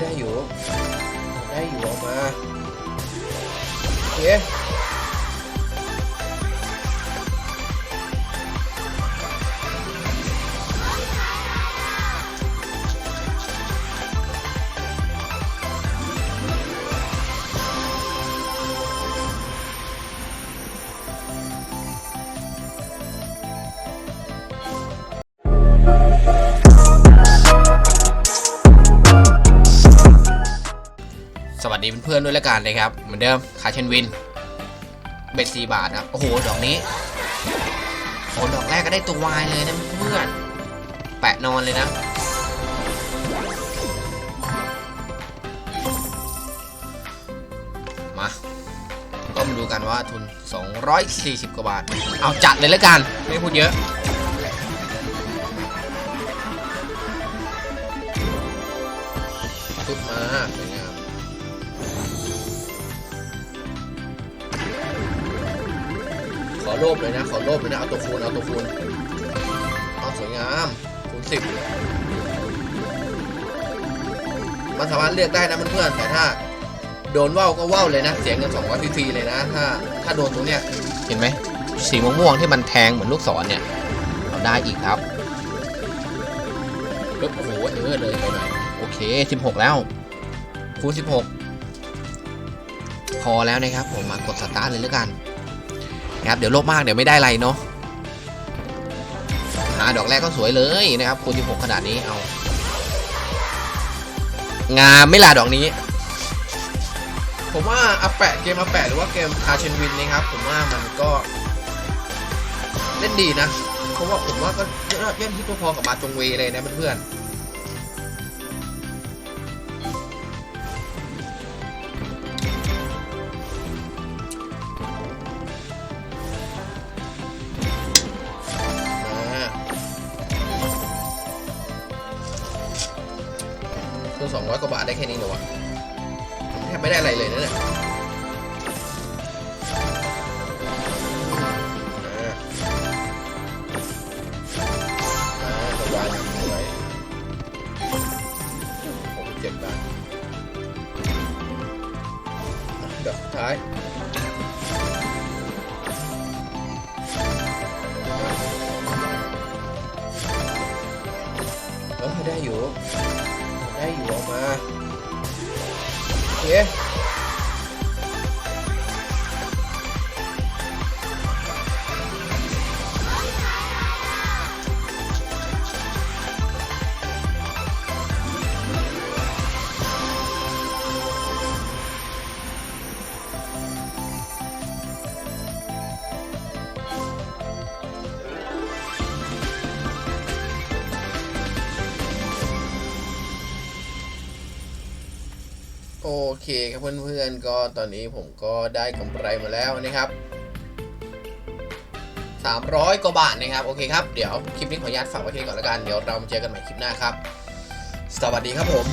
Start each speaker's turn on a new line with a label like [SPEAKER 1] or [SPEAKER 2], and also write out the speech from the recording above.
[SPEAKER 1] ได้อยู่ ได้อยู่ออกมาโอเค เพื่อนด้วยละกันนะครับ เหมือนเดิมคาเชนวินเบ็ดสี่บาทครับโอ้โหดอกนี้โอ้ดอกแรกก็ได้ตัววายเลยนะเพื่อนแปะนอนเลยนะมาก็มาดูกันว่าทุน 240 กว่าบาท เอาจัดเลยแล้วกัน ไม่พูดเยอะ โลภเลยนะ ขอโลภเลยนะ เอาตัวคูณ เอาตัวคูณ เอาสวยงาม คูณสิบมันสามารถเลือกได้นะเพื่อนๆแต่ถ้าโดนว่าวก็ว่าวเลยนะ เสียเงิน200ฟรีๆเลยนะ ถ้า ถ้าโดนตรงเนี้ย เห็นไหม สีม่วงๆที่มันแทงเหมือนลูกศรเนี่ยเอาได้อีกครับปึ๊บโอ้โหเออเลยไปหน่อยโอเค16แล้ว คูณ16พอแล้วนะครับผมมากดสตาร์ทเลยแล้วกัน นะครับเดี๋ยวลบมากเดี๋ยวไม่ได้อะไรเนาะหาดอกแรกก็สวยเลยนะครับคูณ16ขนาดนี้เอางามไม่ลาดอกนี้ ผมว่าอาแปะเกมอาแปะหรือว่าเกมคาเชนวินนะครับ ผมว่ามันก็เล่นดีนะเพราะว่าผมว่าก็เล่นที่พอๆกับมาจงเวเลยนะเพื่อนๆ คือสองร้อยกว่าบาทได้แค่นี้เหรอวะแทบไม่ได้อะไรเลยนะเนี่ยอ่าอ่าสบายนะสวยผมเจ็ดบาทอะดอกสุดท้ายเออได้อยู่ อยู่ออกมาโอเค โอเคครับเพื่อนๆก็ตอนนี้ผมก็ได้กำไรมาแล้วนะครับ 300 กว่าบาทนะครับ โอเคครับ เดี๋ยวคลิปนี้ขออนุญาตฝากไว้ที่นี่ก่อนแล้วกัน เดี๋ยวเรามาเจอกันใหม่คลิปหน้าครับ สวัสดีครับผม